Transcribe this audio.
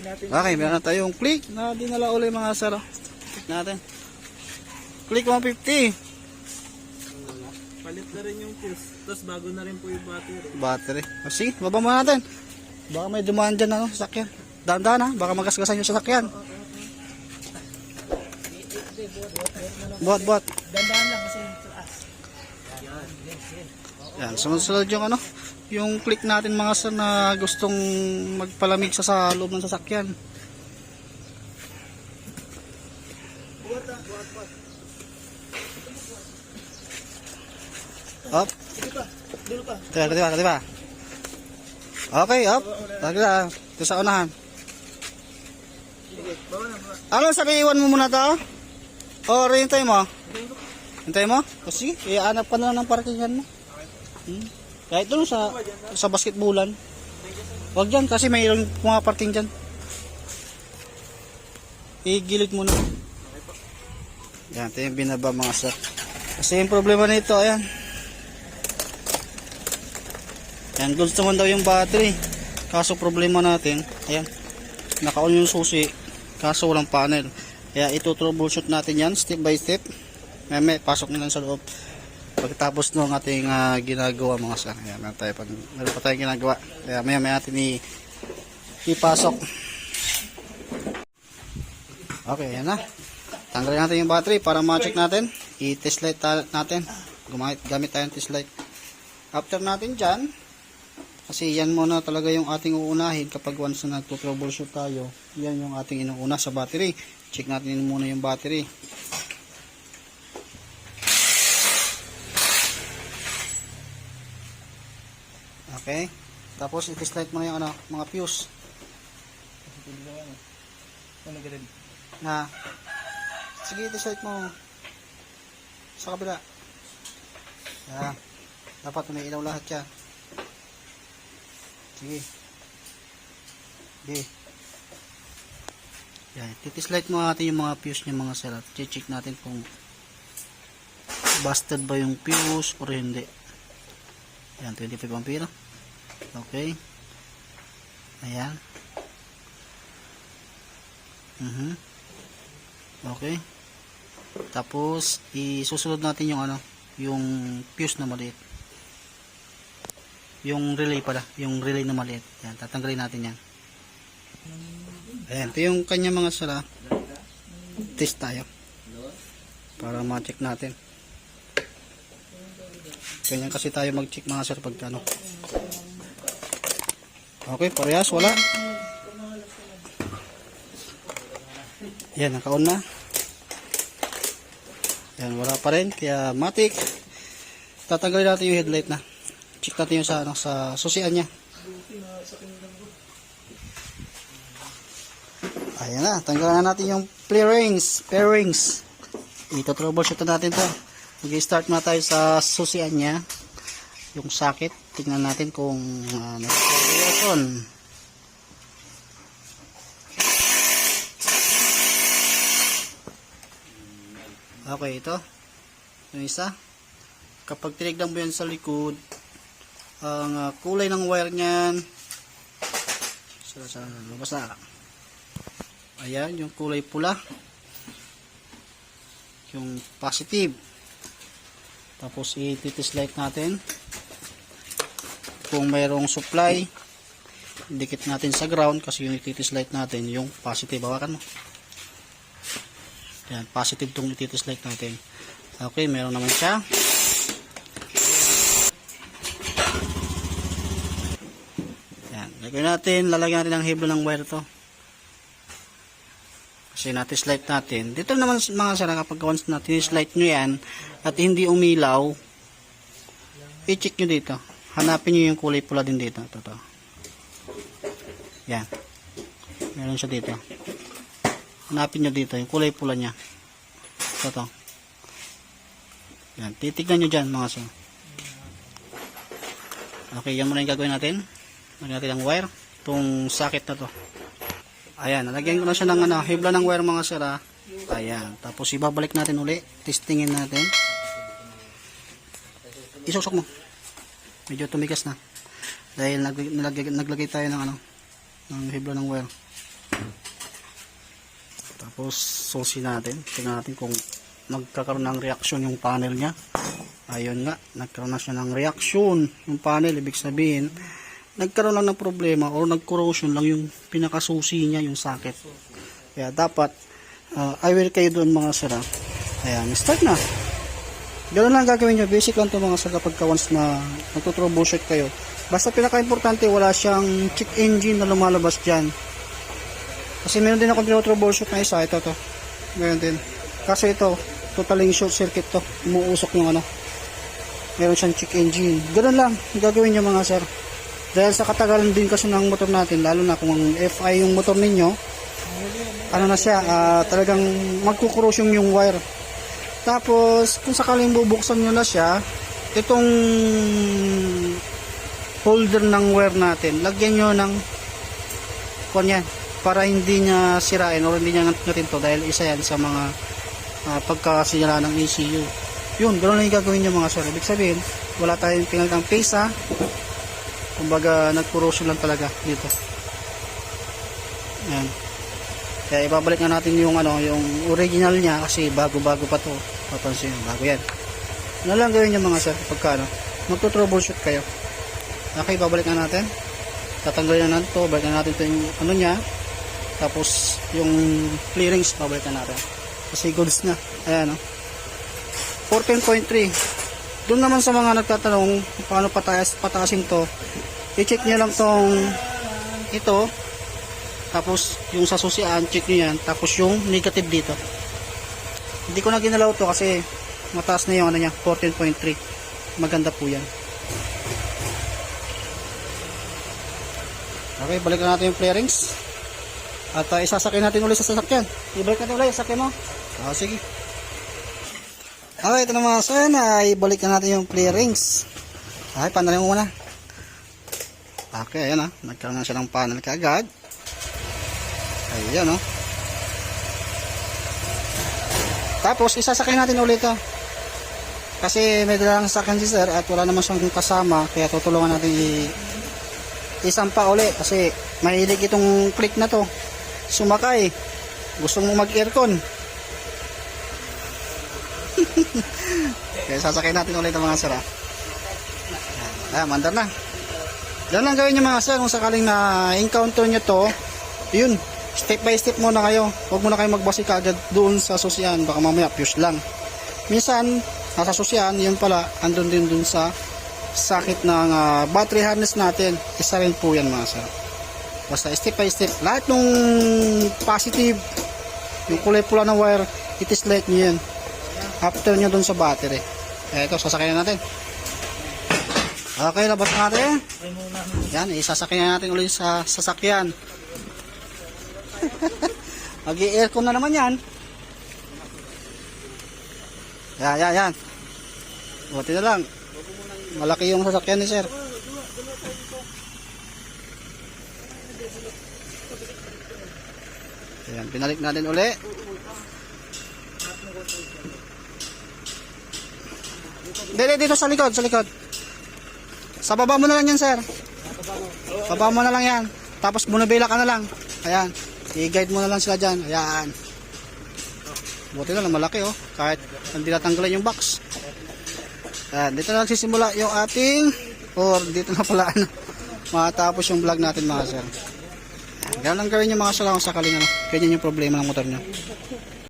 Natin Okay, meron na tayong click na dinala uli mga sir. Click natin. Click 150. palit na rin yung fuse. Tapos bago na rin po yung battery. Battery. O sige, baba mo natin. Baka may dumaan dyan ano, sasakyan. Dahan-dahan ha, baka magasgasan yung sasakyan. Bot, bot. Dandahan lang kasi yung taas. Yan, sunod-sunod yung ano, yung click natin mga sir na gustong magpalamig sa, sa loob ng sasakyan. Up. Tira, tira, tira. Okay, up. Tagla. Ito sa unahan. Ano sabi, iwan mo muna to? O, hintay mo? Hintay mo? O sige, ianap ka na lang ng parkingan mo. Hmm. Kahit doon sa sa basketballan. Huwag dyan kasi mayroong mga parking dyan. Igilid mo na. Yan, ito yung binaba mga sir. Kasi yung problema nito, ayan. Yan, gusto mo daw yung battery. Kaso problema natin, ayan. Naka-on yung susi. Kaso walang panel. Kaya ito troubleshoot natin yan, step by step. May, may pasok na lang sa loob. Pagkatapos ng ating ah, ginagawa mga sir. Ayan, meron, tayo pag, meron pa tayong ginagawa. Kaya maya may atin i, ipasok. Okay, yan na. Tanggalin natin yung battery para ma-check natin. I-test light natin. Gumamit, gamit tayo ng test light. After natin dyan, kasi yan muna talaga yung ating uunahin kapag once na nagto-troubleshoot tayo. Yan yung ating inuuna sa battery. Check natin muna yung battery. Okay. Tapos light mo na yung ano, mga fuse. Ano ganun? Na Sige, light mo. Sa kabila. Yan. Dapat may ilaw lahat yan. Sige. Sige. Yan. Titis light mo natin yung mga fuse niya mga sir. at Check natin kung busted ba yung fuse or hindi. Yan, 25 ampere. Okay. Ayan. Mhm. Okay. Tapos isusunod natin yung ano, yung fuse na maliit. Yung relay pala, yung relay na maliit. Yan, tatanggalin natin yan. Ayan, ito yung kanya mga sala. Test tayo. Para ma-check natin. Ganyan kasi tayo mag-check mga sir pag ano. Okay, parehas, wala. Yan, naka-on na. Yan, wala pa rin. Kaya, matik. Tatanggalin natin yung headlight na. Check natin yung sa, ano, sa susian niya. Ayan na, tanggalan na natin yung pairings. Pairings. Ito troubleshoot na natin to. Mag-start na tayo sa susian niya. Yung socket. Tingnan natin kung uh, nasa Okay, ito. Yung isa. Kapag tinignan mo yan sa likod, ang ah, kulay ng wire niyan, sa sa na. Ayan, yung kulay pula. Yung positive. Tapos i-titis light natin. Kung mayroong supply, dikit natin sa ground kasi yung ititis light natin, yung positive. Hawakan mo. Yan, positive tong ititis light natin. Okay, meron naman siya. Yan, lagyan natin, lalagyan natin ng heblo ng wire to. Kasi natin light natin. Dito naman mga sara kapag once natin light nyo yan at hindi umilaw, i-check nyo dito. Hanapin nyo yung kulay pula din dito. Ito, to. Yan. Meron siya dito. Hanapin nyo dito yung kulay pula niya. Ito to. Yan. Titignan nyo dyan mga sir. Okay, yan muna yung gagawin natin. Lagyan natin ang wire. Itong socket na to. Ayan, nalagyan ko na siya ng ano, hibla ng wire mga sir ah. Ayan, tapos ibabalik natin uli. Testingin natin. Isusok mo. Medyo tumigas na. Dahil nag, naglagay, naglagay tayo ng ano, ng hibla ng wire. Tapos susi natin. Tingnan natin kung magkakaroon ng reaksyon yung panel niya. Ayun nga, nagkaroon na siya ng reaksyon yung panel. Ibig sabihin, nagkaroon lang ng problema or nag-corrosion lang yung pinakasusi niya, yung socket. Kaya dapat, uh, aware kayo doon mga sir. ah. Ayan, start na. Ganun lang gagawin nyo. Basic lang to mga sir kapag ka once na nagtutroubleshoot kayo. Basta pinaka-importante, wala siyang check engine na lumalabas dyan. Kasi meron din akong tinotroubleshoot na isa. Ito to. Meron din. Kasi ito, totaling short circuit to. Umuusok yung ano. Meron siyang check engine. Ganun lang. Gagawin nyo mga sir. Dahil sa katagalan din kasi ng motor natin, lalo na kung FI yung motor ninyo, ano na siya, ah, talagang magkukorosyon yung wire. Tapos, kung sakaling bubuksan nyo na siya, itong holder ng wire natin, lagyan nyo ng kanyan, para hindi niya sirain o hindi niya ngatin to dahil isa yan sa mga uh, pagkakasira ng ECU. Yun, ganoon lang yung gagawin nyo mga sir. Ibig sabihin, wala tayong pinagdang pesa, kumbaga nagkorosyon lang talaga dito. Yan. Kaya ibabalik na natin yung ano, yung original niya kasi bago-bago pa to. Papansin, bago yan. Ano lang gawin niyo mga sir pagka ano, magto-troubleshoot kayo. Okay, babalik na natin. Tatanggalin na natin to, balik na natin to yung ano niya. Tapos yung clearings babalik na natin. Kasi goods na. Ayan oh. 14.3. Doon naman sa mga nagtatanong paano pataas, pataasin to, i-check niyo lang tong ito tapos yung sa susian, check nyo yan. Tapos yung negative dito. Hindi ko na ginalaw to kasi mataas na yung ano niya, 14.3. Maganda po yan. Okay, balikan natin yung flarings. At uh, isasakyan natin ulit sa sasakyan. Ibalik natin ulit, sasakyan mo. Ah, sige. Okay, ito na mga son. Ay, balik na natin yung flarings. Okay, panalin muna. Okay, ayan ah. Nagkaroon na siya ng panel kaagad. Ayan oh. Tapos isasakay natin ulit to. Kasi may dalang sasakyan si sir at wala naman siyang kasama kaya tutulungan natin i isampa uli kasi mahilig itong click na to. Sumakay. Gusto mo mag-aircon. kaya sasakay natin ulit ang mga sir. Ah, mandar na. Yan lang gawin nyo mga sir kung sakaling na encounter nyo to. Yun, step by step muna kayo. Huwag muna kayo magbasi kaagad doon sa susian. Baka mamaya fuse lang. Minsan, nasa susian, yun pala, andun din doon sa sakit ng ah, battery harness natin. Isa rin po yan mga sir. Basta step by step. Lahat ng positive, yung kulay pula ng wire, itislate nyo yan. After nyo doon sa battery. Eto, sasakayan natin. Okay, labas natin. Yan, isasakyan natin ulit sa sasakyan. Mag-i-aircon na naman yan. Yan, yan, yan. Buti na lang. Malaki yung sasakyan ni sir. Ayan, pinalik natin uli. Dili, dito sa likod, sa likod. Sa baba mo na lang yan, sir. Baba mo na lang yan. Tapos bunabila ka na lang. Ayan. I-guide mo na lang sila dyan. Ayan. Buti na lang malaki oh. Kahit hindi natanggalan yung box. Ayan. Dito na nagsisimula yung ating or dito na pala ano. Matapos yung vlog natin mga sir. Ayan. Ganun lang gawin yung mga sir kung sakaling ano. Ganyan yung problema ng motor nyo.